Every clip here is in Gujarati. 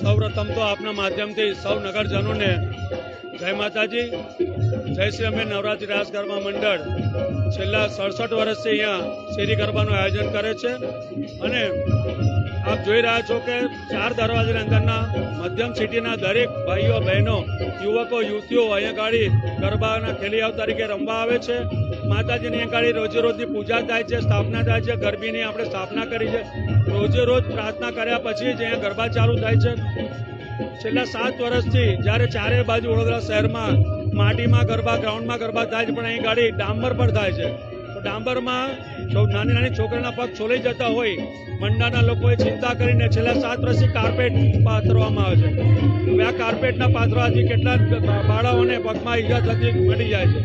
સૌપ્રથમ તો આપના માધ્યમથી સૌ નગરજનોને જય માતાજી. જય શ્રી અમે નવરાત્રિ રાસ ગરબા મંડળ. છેલ્લા સડસઠ વર્ષથી અહીંયા શેરી ગરબાનું આયોજન કરે છે અને જોઈ રહ્યા છો કે ચાર દરવાજાની અંદરના. મધ્યમ સિટીના દરેક ભાઈઓ, બહેનો, યુવકો, યુવતીઓ અહીંયા ગાડી ગરબાના ખેલિયાઓ તરીકે રમવા આવે છે. માતાજીની અહીંયા ગાડી રોજે રોજની પૂજા થાય છે, સ્થાપના થાય છે, ગરબીની આપણે સ્થાપના કરી છે. રોજે રોજ પ્રાર્થના કર્યા પછી જ અહીંયા ગરબા ચાલુ થાય છે. છેલ્લા સાત વર્ષથી જ્યારે ચારે બાજુ વડોદરા શહેરમાં માટીમાં ગરબા, ગ્રાઉન્ડમાં ગરબા થાય છે, પણ અહીં ગાડી ડામર પર થાય છે. ડાંબરમાં નાની નાની છોકરીના પગ છોલાઈ જતા હોય, મંડાના લોકોએ ચિંતા કરીને છેલ્લા સાત વર્ષથી કાર્પેટ પાથરવામાં આવે છે. હવે આ કાર્પેટના પાથરવાથી કેટલાક બાળાઓને પગમાં ઈજા થતી મળી જાય છે.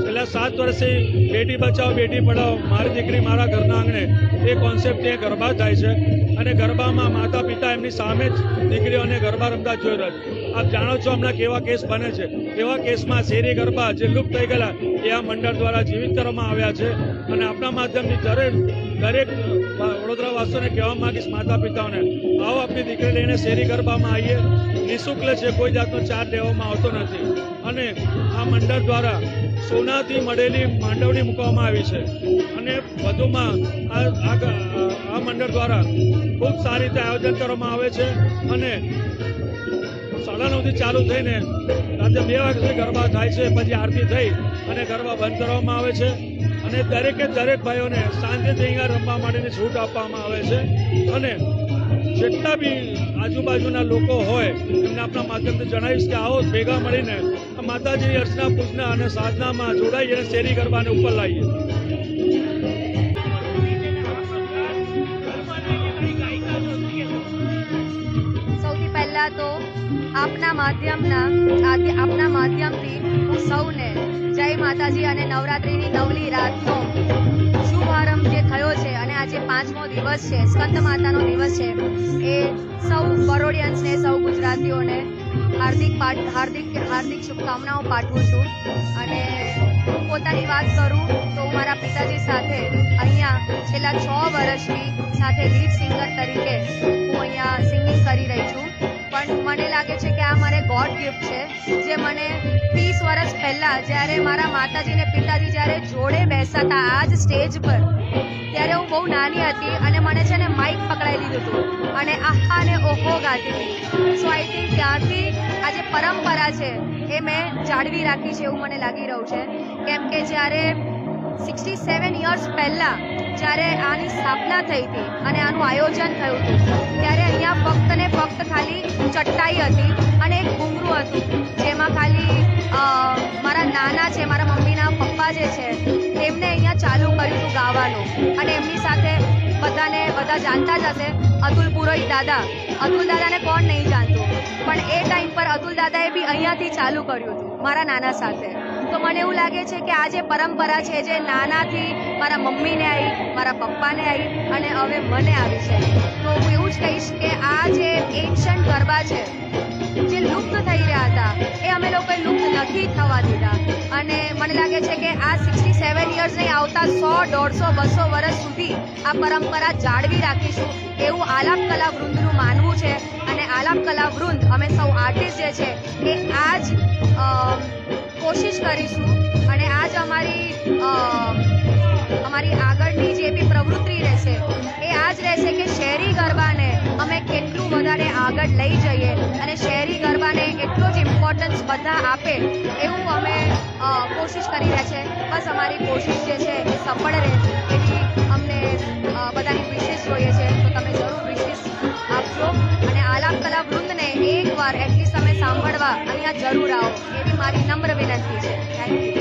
છેલ્લા સાત વર્ષથી બેટી બચાવો, બેટી પઢાઓ મારી દીકરી મારા ઘરના આંગણે, એ કોન્સેપ્ટ ત્યાં ગરબા થાય છે. અને ગરબામાં માતા પિતા એમની સામે જ દીકરીઓને ગરબા રમતા જોઈ રહ્યા છે. આપ જાણો છો હમણાં કેવા કેસ બને છે. એવા કેસમાં શેરી ગરબા જે લુપ્ત થઈ ગયેલા એ આ મંડળ દ્વારા જીવિત કરવામાં આવ્યા છે. અને આપણા માધ્યમથી દરેક દરેક વડોદરા વાસીઓને કહેવા માંગીશ માતા પિતાઓને, આવો આપણી દીકરી લઈને શેરી ગરબામાં આવીએ. નિઃશુલ્ક છે, કોઈ જાતનો ચાર્જ લેવામાં આવતો નથી. અને આ મંડળ દ્વારા સોનાથી મળેલી માંડવણી મૂકવામાં આવી છે. અને વધુમાં આ આ મંડળ દ્વારા ખૂબ સારી રીતે આયોજન કરવામાં આવે છે. અને સાડા નવથી ચાલુ થઈને રાત્રે બે વાગ્યા સુધી ગરબા થાય છે, પછી આરતી થઈ અને ગરબા બંધ કરવામાં આવે છે. અને દરેકે દરેક ભાઈઓને શાંતિથી અહીંયા રમવા માટેની છૂટ આપવામાં આવે છે. અને જેટલા બી આજુબાજુના લોકો હોય, એમને આપણા માધ્યમથી જણાવીશ કે આવો ભેગા મળીને માતાજીની અર્ચના, પૂજના અને સાધનામાં જોડાઈ અને શેરી ગરબાને ઉપર લાવીએ. તો આપના માધ્યમના આપના માધ્યમથી હું સૌને જય માતાજી અને નવરાત્રિની નવલી રાતનો શુભારંભ જે થયો છે અને આજે પાંચમો દિવસ છે, સ્કંદ માતાનો દિવસ છે, એ સૌ બરોડિયન્સને, સૌ ગુજરાતીઓને હાર્દિક પાઠ, હાર્દિક હાર્દિક શુભકામનાઓ પાઠવું છું. અને હું પોતાની વાત કરું તો હું મારા પિતાજી સાથે અહીંયા છેલ્લા છ વર્ષથી સાથે લીડ સિંગર તરીકે મને લાગે છે કે આ મારે ગોડ ગિફ્ટ છે, જે મને ત્રીસ વર્ષ પહેલાં જ્યારે મારા માતાજી ને પિતાજી જ્યારે જોડે બેસાતા આ જ સ્ટેજ પર, ત્યારે હું બહુ નાની હતી અને મને છે ને માઇક પકડાઈ લીધું હતું અને આહા ને ઓહો ગાતી હતી. સો આઈ થિંક ત્યાંથી આ જે પરંપરા છે એ મેં જાળવી રાખી છે એવું મને લાગી રહ્યું છે. કેમ કે જ્યારે સિક્સટી સેવન યર્સ પહેલાં જ્યારે આની સ્થાપના થઈ હતી અને આનું આયોજન થયું હતું, ત્યારે અહીંયા ફક્ત ને ફક્ત ખાલી ચટ્ટાઈ હતી અને એક ઘૂંઘરું હતું. જેમાં ખાલી મારા નાના છે, મારા મમ્મીના પપ્પા જે છે, તેમને અહીંયા ચાલુ કર્યું હતું ગાવાનું. અને એમની સાથે બધાને બધા જાણતા જ હશે, અતુલ પુરોહિત દાદા. અતુલ દાદાને કોણ નહીં જાણતું. પણ એ ટાઈમ પર અતુલ દાદાએ બી અહીંયાથી ચાલુ કર્યું હતું, મારા નાના સાથે. તો મને એવું લાગે છે કે આ જે પરંપરા છે જે નાનાથી મારા મમ્મીને આવી મારા પપ્પાને આવી અને હવે મને આવી છે. તો હું એવું જ કહીશ કે આ જે એન્શન્ટ ગરબા છે જે લુપ્ત થઈ રહ્યા હતા એ અમે લોકોએ લુપ્ત નથી થવા દીધા. અને મને લાગે છે કે આ સિક્સટી સેવન યર્સ નહીં આવતા સો દોઢસો બસો વર્ષ સુધી આ પરંપરા જાળવી રાખીશું એવું આલાપ કલા વૃંદનું માનવું છે. અને આલાપ કલા વૃંદ અમે સૌ આર્ટિસ્ટ જે છે એ આ જ અ, કરીશું અને આ જ અમારી અમારી આગળની જે બી પ્રવૃત્તિ રહેશે, એ આ જ રહેશે કે શહેરી ગરબાને અમે કેટલું વધારે આગળ લઈ જઈએ અને શહેરી ગરબાને એટલો જ ઇમ્પોર્ટન્સ બધા આપે એવું અમે કોશિશ કરી રહ્યા છે. બસ અમારી કોશિશ જે છે એ સફળ રહે એવી અમને બધાની વિશેષ જોઈએ છે. તો તમે જરૂર વિશેષ આપજો. અને આલાપ કલા વૃંદને એકવાર તમે સાંભળવા અહીંયા જરૂર આવો એવી મારી નમ્ર વિનંતી છે. Thank you